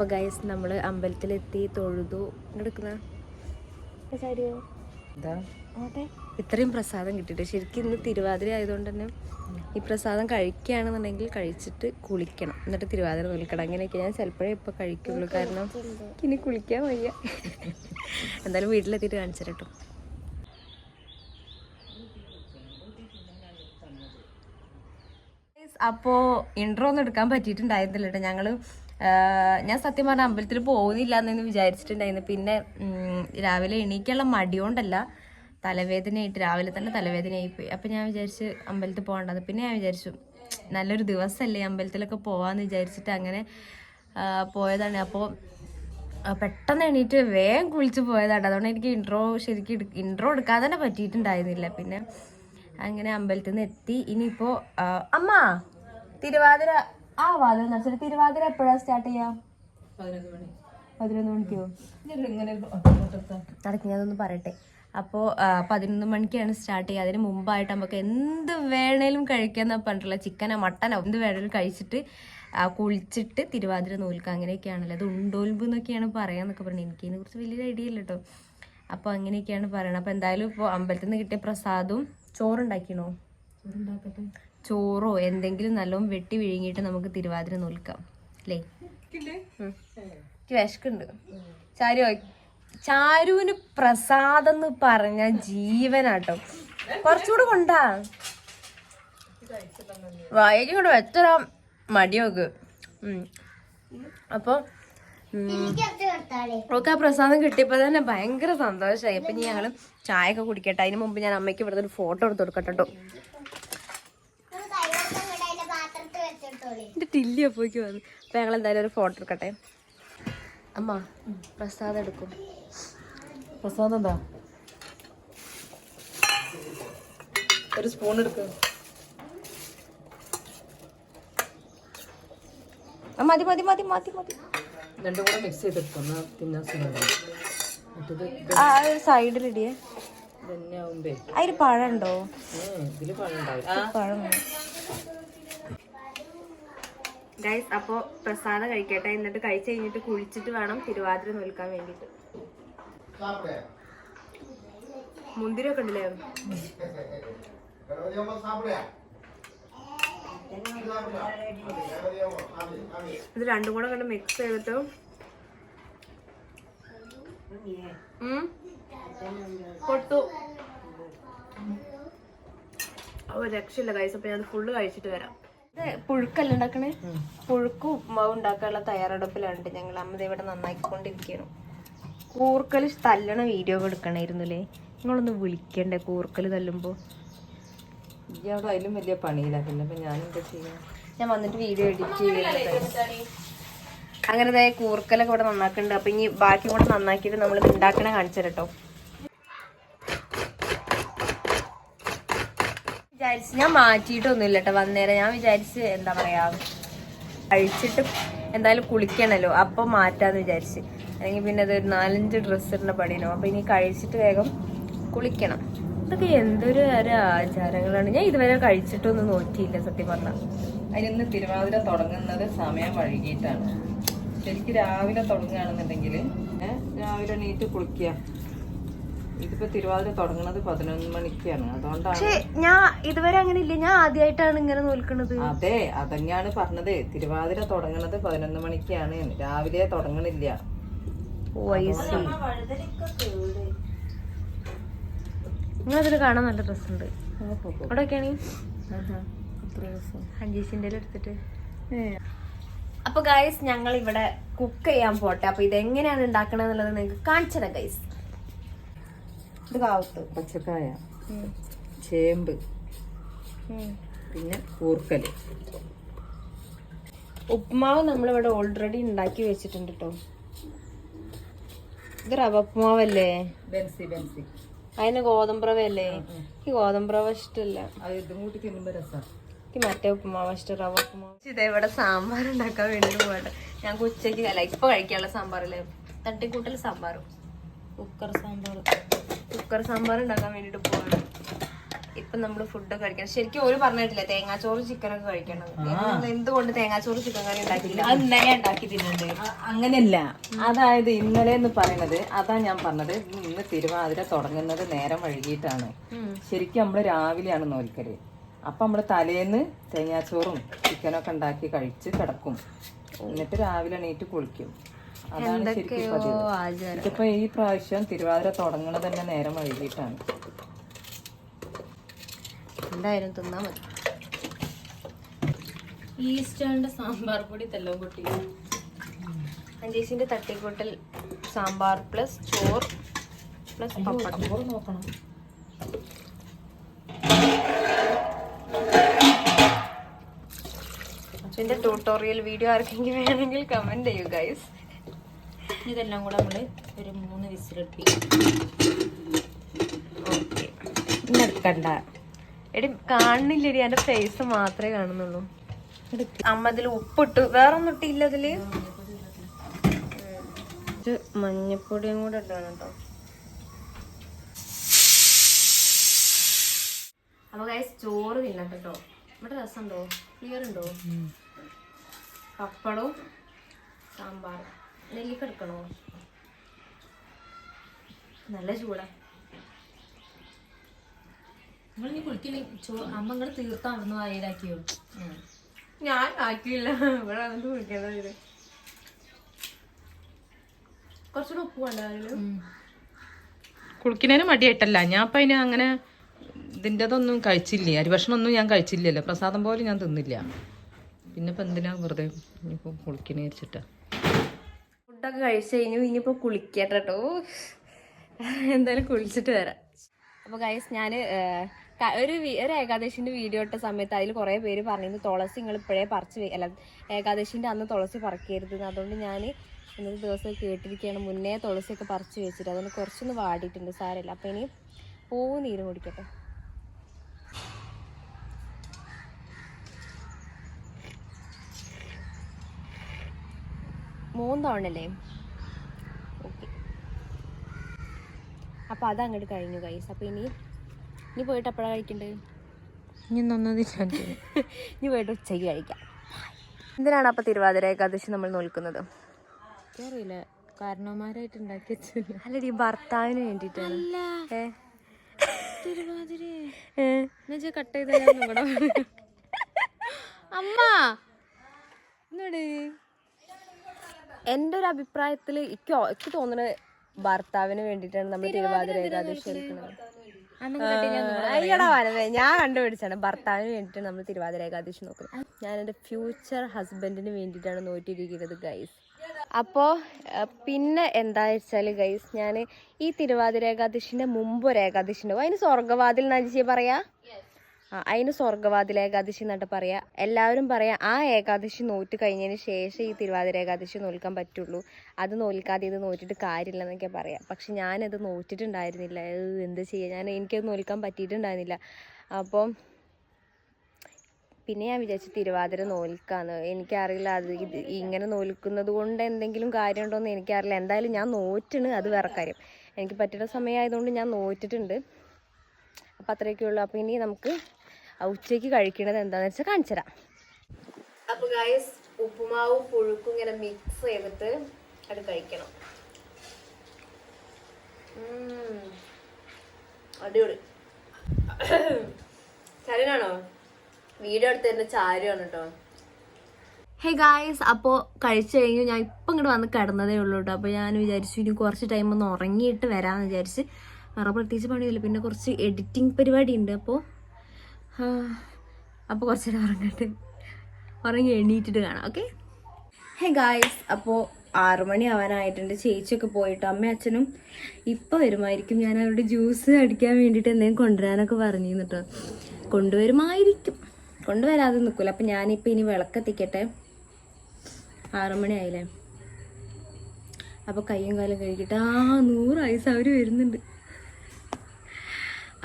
അപ്പോൾ ഗൈസ് നമ്മൾ അമ്പലത്തിലെത്തി തൊഴുതു. എടുക്കുന്ന ഇത്രയും പ്രസാദം കിട്ടിയിട്ട് ശരിക്കും ഇന്ന് തിരുവാതിര ആയതുകൊണ്ട് തന്നെ ഈ പ്രസാദം കഴിക്കുകയാണെന്നുണ്ടെങ്കിൽ കഴിച്ചിട്ട് കുളിക്കണം. എന്നിട്ട് തിരുവാതിര നിൽക്കണം. അങ്ങനെയൊക്കെ ഞാൻ ചിലപ്പോഴേ ഇപ്പോൾ കഴിക്കുള്ളൂ. കാരണം ഇനി കുളിക്കാൻ വയ്യ. എന്തായാലും വീട്ടിലെത്തിട്ട് കാണിച്ചു അപ്പോ കേട്ടോ. അപ്പോൾ ഇൻട്രോ ഒന്നും എടുക്കാൻ പറ്റിയിട്ടുണ്ടായിരുന്നില്ല കേട്ടോ. ഞങ്ങൾ ഞാൻ സത്യം പറഞ്ഞ അമ്പലത്തിൽ പോകുന്നില്ല എന്ന് വിചാരിച്ചിട്ടുണ്ടായിരുന്നു. പിന്നെ രാവിലെ എണീക്കാനുള്ള മടിയോണ്ടല്ല തലവേദനയായിട്ട് രാവിലെ തന്നെ തലവേദനയായി പോയി അപ്പം ഞാൻ വിചാരിച്ച് അമ്പലത്തിൽ പോകേണ്ടത്. പിന്നെ ഞാൻ വിചാരിച്ചു നല്ലൊരു ദിവസമല്ലേ അമ്പലത്തിലൊക്കെ പോകാമെന്ന് വിചാരിച്ചിട്ട് അങ്ങനെ പോയതാണ്. അപ്പോൾ പെട്ടെന്ന് എണീറ്റ് വേഗം കുളിച്ച് പോയതാണ്. അതുകൊണ്ട് എനിക്ക് ഇൻട്രോ ശരിക്കും ഇൻട്രോ എടുക്കാൻ തന്നെ പറ്റിയിട്ടുണ്ടായിരുന്നില്ല. പിന്നെ അങ്ങനെ അമ്പലത്തിൽ നിന്ന് എത്തി ഇനിയിപ്പോൾ അമ്മ തിരുവാതിര ആ വാതിൽ നടച്ചിട്ട് തിരുവാതിര എപ്പോഴാ സ്റ്റാർട്ട് ചെയ്യാം? പതിനൊന്ന് മണിക്കോ? നടക്കി ഞാനൊന്ന് പറയട്ടെ. അപ്പോൾ പതിനൊന്ന് മണിക്കാണ് സ്റ്റാർട്ട് ചെയ്യുക. അതിന് മുമ്പായിട്ട് നമുക്ക് എന്ത് വേണേലും കഴിക്കാമെന്നാണ് പറഞ്ഞിട്ടുള്ള ചിക്കനോ മട്ടനോ എന്ത് വേണേലും കഴിച്ചിട്ട് കുളിച്ചിട്ട് തിരുവാതിര നൂൽക്കുക അങ്ങനെയൊക്കെയാണല്ലോ. അത് ഉണ്ടോൽമ്പ് എന്നൊക്കെയാണ് പറയാന്നൊക്കെ പറഞ്ഞത് എനിക്ക് ഇതിനെ കുറിച്ച് വലിയൊരു ഐഡിയ ഇല്ല കേട്ടോ. അപ്പോൾ അങ്ങനെയൊക്കെയാണ് പറയണത്. അപ്പോൾ എന്തായാലും ഇപ്പോൾ അമ്പലത്തിൽ നിന്ന് കിട്ടിയ പ്രസാദവും ചോറുണ്ടാക്കിയണോ? ചോറോ എന്തെങ്കിലും നല്ലോം വെട്ടി വിഴുങ്ങിയിട്ട് നമുക്ക് തിരുവാതിര നോൽക്കാം. അല്ലേ. എനിക്ക് വിശക്കുണ്ട്. ചാരു ചാരുവിന് പ്രസാദം എന്ന് പറഞ്ഞ ജീവനാട്ടോ. കുറച്ചുകൂടെ കൊണ്ടാ. വായിക്കും കൂടെ എത്ര മടിയോക്ക് അപ്പോൾ ഓക്കെ ആ പ്രസാദം കിട്ടിയപ്പോൾ തന്നെ ഭയങ്കര സന്തോഷമായി അപ്പം ഞങ്ങൾ ഞങ്ങൾ ചായ ഒക്കെ കുടിക്കട്ടെ. അതിന് മുമ്പ് ഞാൻ അമ്മയ്ക്ക് ഇവിടുത്തെ ഒരു ഫോട്ടോ എടുത്ത് കൊടുക്കട്ടെ എന്റെ ടില്ലി അപ്പോയ്ക്ക് വന്നു. അപ്പൊ ഞങ്ങൾ എന്തായാലും ഒരു ഫോട്ടോ എടുക്കട്ടെ. അമ്മ പ്രസാദം എടുക്കും. പ്രസാദം എന്താ? ഒരു സ്പൂൺ എടുക്ക. ആ, മതി മതി മതി മതി മതി. രണ്ടും കൂടെ മിക്സ് ചെയ്തെടുക്കാം. തിന്നാൻ സുഖമാണ് സൈഡിലിടിയേ അതിൽ ഇതിൽ പഴുണ്ടാവും ആ. പഴം ഗൈസ് അപ്പോ പ്രസാദം കഴിക്കട്ടെ. എന്നിട്ട് കഴിച്ച് കഴിഞ്ഞിട്ട് കുളിച്ചിട്ട് വേണം തിരുവാതിര നിൽക്കാൻ വേണ്ടിയിട്ട് മുന്തിരി ഒക്കെ ഉണ്ടല്ലേ? ഇത് രണ്ടും കൂടെ കണ്ട് മിക്സ് ചെയ്തിട്ട്. പൊട്ടു. ഓ രക്ഷയില്ല കഴിച്ചപ്പോ ഞാൻ ഫുള്ള് കഴിച്ചിട്ട് വരാം. ഇത് പുഴുക്കല്ല ഉണ്ടാക്കണേ? പുഴുക്ക് ഉപ്പുമാവ് ഉണ്ടാക്കാനുള്ള തയ്യാറെടുപ്പിലുണ്ട്. ഞങ്ങൾ അമ്മ ദേ ഇവിടെ നന്നാക്കിക്കൊണ്ടിരിക്കുകയാണ്. കൂർക്കൽ തല്ലണ വീഡിയോ എടുക്കണായിരുന്നുല്ലേ? നിങ്ങളൊന്ന് വിളിക്കണ്ടേ കൂർക്കൽ തല്ലുമ്പോ? ഇയാളുടെ അതിലും വലിയ പണിയില്ല. പിന്നെ ഞാൻ എന്താ ചെയ്യാ? ഞാൻ വന്നിട്ട് വീഡിയോ എഡിറ്റ് ചെയ്യുന്നത് അങ്ങനെ കൂർക്കലൊക്കെ ഇവിടെ നന്നാക്കുന്നുണ്ട്. അപ്പൊ ഇനി ബാക്കി കൂടെ നന്നാക്കിയിട്ട് നമ്മൾ ഉണ്ടാക്കണേ കാണിച്ചു കേട്ടോ. വിചാരിച്ച് ഞാൻ മാറ്റിയിട്ടൊന്നുമില്ല കേട്ടോ വന്നേരം ഞാൻ വിചാരിച്ച് എന്താ പറയാ കഴിച്ചിട്ട് എന്തായാലും കുളിക്കണല്ലോ. അപ്പൊ മാറ്റാന്ന് വിചാരിച്ച്. അല്ലെങ്കിൽ പിന്നെ അത് നാലഞ്ച് ഡ്രസ്സ് ഇടുന്ന അപ്പൊ ഇനി കഴിച്ചിട്ട് വേഗം കുളിക്കണം. ഇതൊക്കെ എന്തൊരു ഒരു ആചാരങ്ങളാണ്. ഞാൻ ഇതുവരെ കഴിച്ചിട്ടൊന്നും നോക്കിയില്ല സത്യം പറഞ്ഞാൽ അതിന് തിരുവാതിര തുടങ്ങുന്നത് സമയം വൈകിട്ടാണ്. ശരിക്കും രാവിലെ തുടങ്ങുകയാണെന്നുണ്ടെങ്കിൽ രാവിലെ നീറ്റ് കുളിക്കുക. ഇതിപ്പോ തിരുവാതിര തുടങ്ങുന്നത് പതിനൊന്ന് മണിക്കാണ്. അതുകൊണ്ടാണ് പക്ഷെ ഞാൻ ഇതുവരെ അങ്ങനെ ഇല്ല. ഞാൻ ആദ്യമായിട്ടാണ് ഇങ്ങനെ നോൽക്കുന്നത് അതെ അതന്നെയാണ് പറഞ്ഞത്. തിരുവാതിര തുടങ്ങുന്നത് പതിനൊന്ന് മണിക്കാണ്. രാവിലെ തുടങ്ങണില്ല. നിങ്ങളതിൽ കാണാൻ നല്ല ഡ്രസ്സുണ്ട് അവിടെയൊക്കെയാണ്? ഹഞ്ചീസിന്റെ എടുത്തിട്ട്. അപ്പൊ ഗൈസ് ഞങ്ങൾ ഇവിടെ കുക്ക് ചെയ്യാൻ പോട്ടെ. അപ്പൊ ഇത് എങ്ങനെയാണ് ഉണ്ടാക്കണെന്നുള്ളത് നിങ്ങൾക്ക് കാണിച്ചതാ ഗൈസ് ഇത് കാവത്ത്. പച്ചക്കായ ചേമ്പ് പിന്നെ കൂർക്കൽ. ഉപ്പുമാവ് നമ്മളിവിടെ ഓൾറെഡി ഉണ്ടാക്കി വെച്ചിട്ടുണ്ട് കേട്ടോ ഇത് റവ ഉപ്പുമാവല്ലേ? ബെൻസി ബെൻസി. അതിന് ഗോതമ്പ് റവയല്ലേ എനിക്ക് ഗോതമ്പ് റവ ഇഷ്ടമല്ല എനിക്ക് മറ്റേ ഉപ്പുമാവ് ഇഷ്ടം റവ ഉപ്പുമാവ്. ഇതേ ഇവിടെ സാമ്പാർ ഉണ്ടാക്കാൻ വേണ്ടി പോകട്ടെ ഞാൻ ഉച്ചയ്ക്ക് അല്ല ഇപ്പൊ കഴിക്കാനുള്ള സാമ്പാറല്ലേ? തട്ടിക്കൂട്ടൽ സാമ്പാറും. കുക്കർ സാമ്പാർ കുക്കർ സാമ്പാർ ഉണ്ടാക്കാൻ വേണ്ടിട്ട് പോവാണ്. ഇപ്പൊ നമ്മൾ ഫുഡ് കഴിക്കണം. ശരിക്കും ഒരു പറഞ്ഞിട്ടില്ല തേങ്ങാച്ചോറ് ചിക്കൻ ഒക്കെ കഴിക്കണം. എന്തുകൊണ്ട് തേങ്ങാച്ചോറ് ചിക്കൻ കറി ഉണ്ടാക്കിയില്ല? അത് ഇന്നലെ ഉണ്ടാക്കി തിന്നണ്ടേ അങ്ങനെയല്ല. അതായത് ഇന്നലെ എന്ന് പറയുന്നത് അതാ ഞാൻ പറഞ്ഞത് ഇന്ന് തിരുവാതിര തുടങ്ങുന്നത് നേരം വൈകിട്ടാണ്. ശരിക്കും നമ്മൾ രാവിലെയാണ് നോൽക്കൽ. അപ്പൊ നമ്മൾ തലേന്ന് തേങ്ങാച്ചോറും ചിക്കനൊക്കെ ഉണ്ടാക്കി കഴിച്ച് കിടക്കും. എന്നിട്ട് രാവിലെ എണീറ്റ് കുളിക്കും. അതാണ് ശരിക്കും പതിവ്. ഇതിപ്പോ ഈ പ്രാവശ്യം തിരുവാതിര തുടങ്ങണത് തന്നെ നേരം വൈകിട്ടാണ്. എന്തായാലും തിന്നാ മതി. ഈസ്റ്റേണിന്റെ സാമ്പാർ പൊടി തെല്ലോ കുട്ടി അഞ്ചേസിന്റെ തട്ടിക്കൂട്ടൽ സാമ്പാർ പ്ലസ് ചോർ പ്ലസ് പപ്പടം. നോക്കണം. ഇതിന്റെ ട്യൂട്ടോറിയൽ വീഡിയോ ആർക്കെങ്കിലും വേണമെങ്കിൽ കമന്റ് ചെയ്യൂ ഗൈസ് ഇതെല്ലാം കൂടെ നമ്മൾ ഒരു മൂന്ന് വിസിലെടുപ്പിക്കും. ഓക്കെ എടുക്കണ്ട എടി കാണുന്നില്ലടി എന്റെ ഫേസ് മാത്രമേ കാണുന്നുള്ളൂ. അമ്മ ഇതിൽ ഉപ്പിട്ടു. വേറെ ഒന്നും ഇട്ടില്ല അതിൽ. മഞ്ഞപ്പൊടിയും കൂടെ ഇട്ടാണ് കേട്ടോ. അപ്പൊ ഗൈസ് ചോറ് തിന്നാട്ടോ കേട്ടോ ഇവിടെ രസമുണ്ടോ? ക്ലിയർ ഉണ്ടോ? പപ്പടവും സാമ്പാറും. നെല്ലിക്ക എടുക്കണോ നല്ല ചൂടാ. നിങ്ങൾ കുളിക്കണേ ചോ അമ്മ ഇങ്ങൾ തീർത്താണെന്ന് വായിലാക്കിയോ? ഞാൻ ആക്കിയില്ല. ഇവിടെ വന്നിട്ട് കുളിക്കേണ്ടത് ഇത്. കുറച്ചുകൂടെ ഉപ്പ് വേണ്ട അതിൽ. കുളിക്കുന്നതിന് മടിയായിട്ടല്ല. ഞാൻ അപ്പം അതിന് അങ്ങനെ ഇതിന്റെതൊന്നും കഴിച്ചില്ല. അരിഭക്ഷണമൊന്നും ഞാൻ കഴിച്ചില്ലല്ലോ. പ്രസാദം പോലും ഞാൻ തിന്നില്ല. പിന്നെ ഇപ്പം എന്തിനാ വെറുതെ ഇനിയിപ്പോൾ കുളിക്കണേ വെച്ചിട്ടാ ഫുഡൊക്കെ കഴിച്ചു കഴിഞ്ഞു ഇനിയിപ്പോൾ കുളിക്കട്ടെ കേട്ടോ എന്തായാലും കുളിച്ചിട്ട് വരാം. അപ്പോൾ ഗൈസ് ഞാൻ ഒരു ഒരു ഏകാദശിന്റെ വീഡിയോ ഇട്ട സമയത്ത് അതിൽ കുറേ പേര് പറഞ്ഞിരുന്നു തുളസി നിങ്ങൾ ഇപ്പോഴേ പറിച്ച് അല്ല ഏകാദശിന്റെ അന്ന് തുളസി പറിക്കരുത്. അതുകൊണ്ട് ഞാൻ ഇന്നത്തെ ദിവസം കേട്ടിരിക്കുകയാണ് മുന്നേ തുളസിയൊക്കെ പറിച്ച് വെച്ചിട്ട്. അതുകൊണ്ട് കുറച്ചൊന്ന് വാടിയിട്ടുണ്ട് സാരമില്ല. അപ്പോൾ ഇനി പൂവ് നീര് കുടിക്കട്ടെ. മൂന്ന് തവണല്ലേ ഓക്കെ. അപ്പോൾ അത് അങ്ങോട്ട് കഴിഞ്ഞു കൈസ് അപ്പോൾ ഇനി ഇനി പോയിട്ട് എപ്പോഴാണ് കഴിക്കേണ്ടത് ഇനി നന്നതില്ല ഇനി പോയിട്ട് ഉച്ചയ്ക്ക് കഴിക്കാം. എന്തിനാണ് അപ്പോൾ തിരുവാതിര ഏകാദശി നമ്മൾ നോക്കുന്നത് അറിയില്ല കാരണവന്മാരായിട്ട് ഉണ്ടാക്കി വെച്ചില്ല അല്ലടി ഭർത്താവിന് വേണ്ടിയിട്ടാണ് തിരുവാതിര. കട്ട് ചെയ്ത അമ്മ. എന്റെ ഒരു അഭിപ്രായത്തിൽ എനിക്ക് എനിക്ക് തോന്നുന്നത് ഭർത്താവിന് വേണ്ടിയിട്ടാണ് നമ്മൾ തിരുവാതിര ഏകാദശി എടുക്കുന്നത് അയ്യടാ വരവേ ഞാൻ കണ്ടുപിടിച്ചാണ്. ഭർത്താവിന് വേണ്ടിയിട്ടാണ് നമ്മൾ തിരുവാതിര ഏകാദശി നോക്കുന്നത്. ഞാൻ എന്റെ ഫ്യൂച്ചർ ഹസ്ബൻഡിന് വേണ്ടിയിട്ടാണ് നോറ്റിരിക്കുന്നത് ഗൈസ് അപ്പോ പിന്നെ എന്താ വെച്ചാൽ ഗൈസ് ഞാൻ ഈ തിരുവാതിര ഏകാദശിന്റെ മുമ്പ് ഒരു ഏകാദശി ഉണ്ടാവും അതിന് സ്വർഗവാതിൽ എന്നാ പറയാ? അതിന് സ്വർഗവാതിൽ ഏകാദശി എന്നിട്ട് പറയാം. എല്ലാവരും പറയാ ആ ഏകാദശി നോറ്റ് കഴിഞ്ഞതിന് ശേഷം ഈ തിരുവാതിര ഏകാദശി നോൽക്കാൻ പറ്റുള്ളൂ. അത് നോൽക്കാതെ ഇത് നോറ്റിട്ട് കാര്യമില്ല എന്നൊക്കെ പറയാം. പക്ഷെ ഞാനത് നോറ്റിട്ടുണ്ടായിരുന്നില്ല. എന്ത് ചെയ്യുക ഞാൻ എനിക്കത് നോൽക്കാൻ പറ്റിയിട്ടുണ്ടായിരുന്നില്ല. അപ്പം പിന്നെ ഞാൻ വിചാരിച്ചു തിരുവാതിര നോൽക്കാന്ന്. എനിക്കറിയില്ല അത് ഇത് ഇങ്ങനെ നോൽക്കുന്നത് കൊണ്ട് എന്തെങ്കിലും കാര്യമുണ്ടോ എന്ന് എനിക്കറിയില്ല. എന്തായാലും ഞാൻ നോറ്റണ് അത് വേറെ കാര്യം. എനിക്ക് പറ്റുന്ന സമയമായതുകൊണ്ട് ഞാൻ നോറ്റിട്ടുണ്ട്. അപ്പം അത്രയൊക്കെ ഉള്ളൂ. അപ്പം ഇനി നമുക്ക് ഉച്ചയ്ക്ക് കഴിക്കണത് എന്താണെന്ന് വെച്ചാൽ കാണിച്ചു തരാം അപ്പോൾ ഗായസ് ഉപ്പുമാവും പുഴുക്കും ഇങ്ങനെ മിക്സ് ചെയ്തിട്ട് അത് കഴിക്കണം. അടിപൊളി. ചരനാണോ? വീഡിയോ എടുത്ത് തന്നെ ചാരുവാണ് കേട്ടോ ഹേ ഗായ്സ് അപ്പോൾ കഴിച്ചു കഴിഞ്ഞു ഞാൻ ഇപ്പം ഇങ്ങോട്ട് വന്ന് കിടന്നതേ ഉള്ളൂ കേട്ടോ അപ്പോൾ ഞാൻ വിചാരിച്ചു ഇനി കുറച്ച് ടൈം ഒന്ന് ഉറങ്ങിയിട്ട് വരാമെന്ന് വിചാരിച്ച്. വേറെ പ്രത്യേകിച്ച് പണിയില്ല പിന്നെ കുറച്ച് എഡിറ്റിംഗ് പരിപാടി ഉണ്ട് അപ്പോൾ അപ്പോൾ കുറച്ച് നേരം ഉറങ്ങട്ടെ. ഉറങ്ങി എണീറ്റിട്ട് കാണാം ഓക്കെ? ഹേ ഗായ്സ് അപ്പോൾ ആറുമണി ആവാനായിട്ടുണ്ട്. ചേച്ചിയൊക്കെ പോയിട്ട് അമ്മ അച്ഛനും ഇപ്പോൾ വരുമായിരിക്കും. ഞാൻ അവരുടെ ജ്യൂസ് അടിക്കാൻ വേണ്ടിയിട്ട് എന്തെങ്കിലും കൊണ്ടുവരാനൊക്കെ പറഞ്ഞു കേട്ടോ കൊണ്ടുവരുമായിരിക്കും. കൊണ്ടുവരാതെ നിൽക്കില്ല അപ്പം ഞാനിപ്പോൾ ഇനി വിളക്കെത്തിക്കട്ടെ. ആറുമണി ആയില്ലേ? അപ്പോൾ കയ്യും കാലം കഴുകിയിട്ട് ആ നൂറ് വയസ്സ് അവർ വരുന്നുണ്ട്.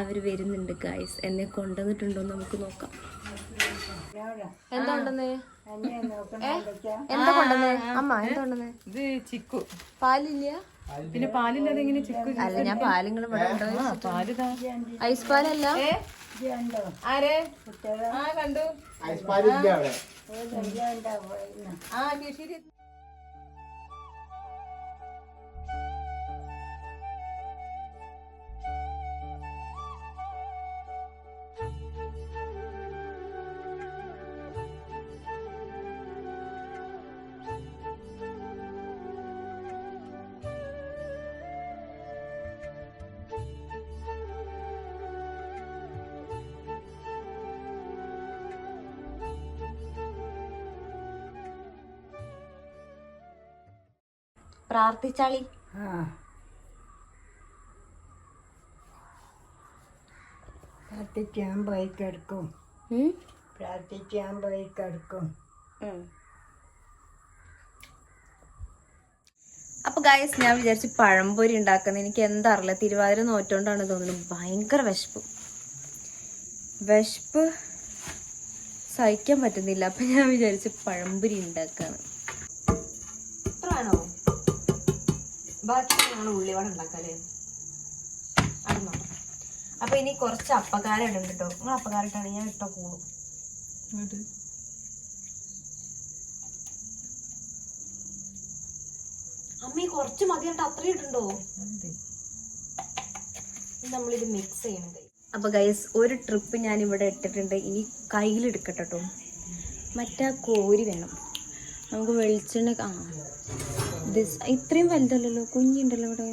അവർ വരുന്നുണ്ട് ഗായ്സ് എന്നെ കൊണ്ടുവന്നിട്ടുണ്ടോ എന്ന് നമുക്ക് നോക്കാം. എന്താ? എന്താ കൊണ്ടുവന്നേ? അമ്മ എന്താ കൊണ്ടുവന്നേ? ഇത് ചിക്കു. പാലില്ല? പിന്നെ പാലില്ലാതെ എങ്ങനെ ചിക്കു അല്ല ഞാൻ പാലിങ്ങൾ ഇവിടെ ഐസ് പാലല്ല? ആരെ? ആ കണ്ടു. അവിടെ. ആ കിഷിരി പ്രാർത്ഥിച്ചാളി. പ്രാർത്ഥിക്കാൻ പോയി കിടക്കും? പ്രാർത്ഥിക്കാൻ പോയി കിടക്കും. ഉം. അപ്പൊ ഗായസ് ഞാൻ വിചാരിച്ചു പഴംപൊരി ഉണ്ടാക്കുന്നത് എനിക്ക് എന്താ അറിയില്ല. തിരുവാതിര നോറ്റോണ്ടാണ് തോന്നുന്നത് ഭയങ്കര വിശപ്പ്. വിശപ്പ് സഹിക്കാൻ പറ്റുന്നില്ല. അപ്പൊ ഞാൻ വിചാരിച്ചു പഴംപൊരി ഉണ്ടാക്കാന്ന് ബാക്കി ഞങ്ങൾ ഉള്ളിവട ഉണ്ടാക്കാല്ലേ അടന്നോ അപ്പൊ ഇനി കുറച്ച് അപ്പക്കാരം ഇടുന്നുണ്ട് കേട്ടോ നിങ്ങൾ അപ്പക്കാരം ഇട്ടാണ് ഞാൻ ഇട്ടോ കൂടും. അമ്മ കുറച്ച് മതി. കേട്ടോ അത്രയും ഇട്ടുണ്ടോ നമ്മളിത് മിക്സ് ചെയ്യണത് അപ്പൊ ഗൈസ് ഒരു ട്രിപ്പ് ഞാൻ ഇവിടെ ഇട്ടിട്ടുണ്ട്. ഇനി കയ്യിലെടുക്കട്ടെ കേട്ടോ മറ്റാ കോരി വേണം. നമുക്ക് വെളിച്ചെണ്ണ ആ ദിസ് ഇത്രയും വലുതല്ലല്ലോ കുഞ്ഞുണ്ടല്ലോ ഇവിടെ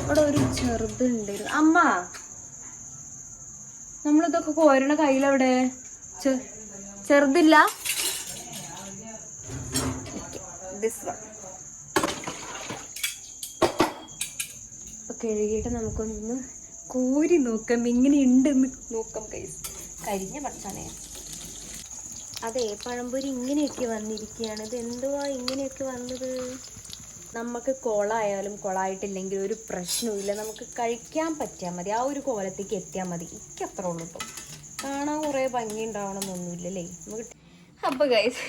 ഇവിടെ ഒരു ചെറുതുണ്ട്. അമ്മ! നമ്മളിതൊക്കെ കോരണ കയ്യിലെവിടെ. ചെറുതില്ല? ദിസ് കഴുകിയിട്ട് നമുക്കൊന്ന് കോരി നോക്കാം എങ്ങനെയുണ്ടെന്ന് നോക്കാം കൈസ് കരിഞ്ഞ പച്ചാനെ അതെ പഴംപൊരി ഇങ്ങനെയൊക്കെ വന്നിരിക്കുകയാണ്. ഇത് എന്തുവാ ഇങ്ങനെയൊക്കെ വന്നത്? നമുക്ക് കോളായാലും കൊളായിട്ടില്ലെങ്കിൽ ഒരു പ്രശ്നവുമില്ല. നമുക്ക് കഴിക്കാൻ പറ്റിയാൽ മതി. ആ ഒരു കോലത്തേക്ക് എത്തിയാൽ മതി. എനിക്ക് അത്ര ഉള്ളൂ കേട്ടോ കാണാൻ കുറേ ഭംഗി ഉണ്ടാവണമെന്നൊന്നുമില്ലല്ലേ നമുക്ക് അപ്പോൾ ഗൈസ്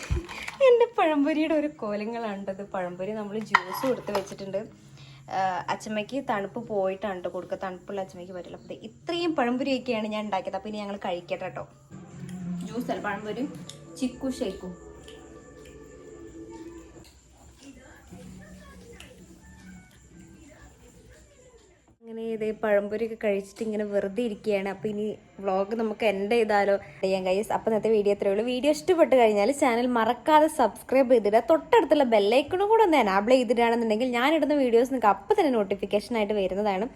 എന്റെ പഴംപൊരിയുടെ ഒരു കോലങ്ങളാണ്ടത് പഴംപൊരി നമ്മൾ ജ്യൂസ് കൊടുത്ത് വെച്ചിട്ടുണ്ട്. അച്ചമ്മയ്ക്ക് തണുപ്പ് പോയിട്ടാണ് കേട്ടോ കൊടുക്കുക. തണുപ്പുള്ള അച്ചമ്മയ്ക്ക് പറ്റില്ല. അപ്പോൾ ഇത്രയും പഴംപൊരിയൊക്കെയാണ് ഞാൻ ഉണ്ടാക്കിയത്. അപ്പോൾ ഇനി ഞങ്ങൾ കഴിക്കട്ടെ കേട്ടോ ജ്യൂസ് അല്ല പഴംപൊരി. ചിക്കു ഷേക്കും. അങ്ങനെ ഇതേ പഴംപൊരിയൊക്കെ കഴിച്ചിട്ട് ഇങ്ങനെ വെറുതെ ഇരിക്കുകയാണ്. അപ്പോൾ ഇനി വ്ളോഗ് നമുക്ക് എന്റെ ചെയ്താലോ ചെയ്യാൻ കൈസ് അപ്പോൾ ഇന്നത്തെ വീഡിയോ എത്രയേ ഉള്ളൂ. വീഡിയോ ഇഷ്ടപ്പെട്ട് കഴിഞ്ഞാൽ ചാനൽ മറക്കാതെ സബ്സ്ക്രൈബ് ചെയ്തിടുക. തൊട്ടടുത്തുള്ള ബെല്ലൈക്കണും കൂടെ ഒന്ന് എനാബിൾ ചെയ്തിട്ടാണെന്നുണ്ടെങ്കിൽ ഞാൻ ഇടുന്ന വീഡിയോസ് നിങ്ങൾക്ക് അപ്പോൾ തന്നെ നോട്ടിഫിക്കേഷൻ ആയിട്ട് വരുന്നതാണ്.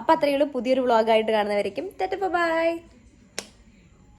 അപ്പോൾ അത്രയേ ഉള്ളൂ. പുതിയൊരു വ്ളോഗായിട്ട് കാണുന്നവരേക്കും. ബൈ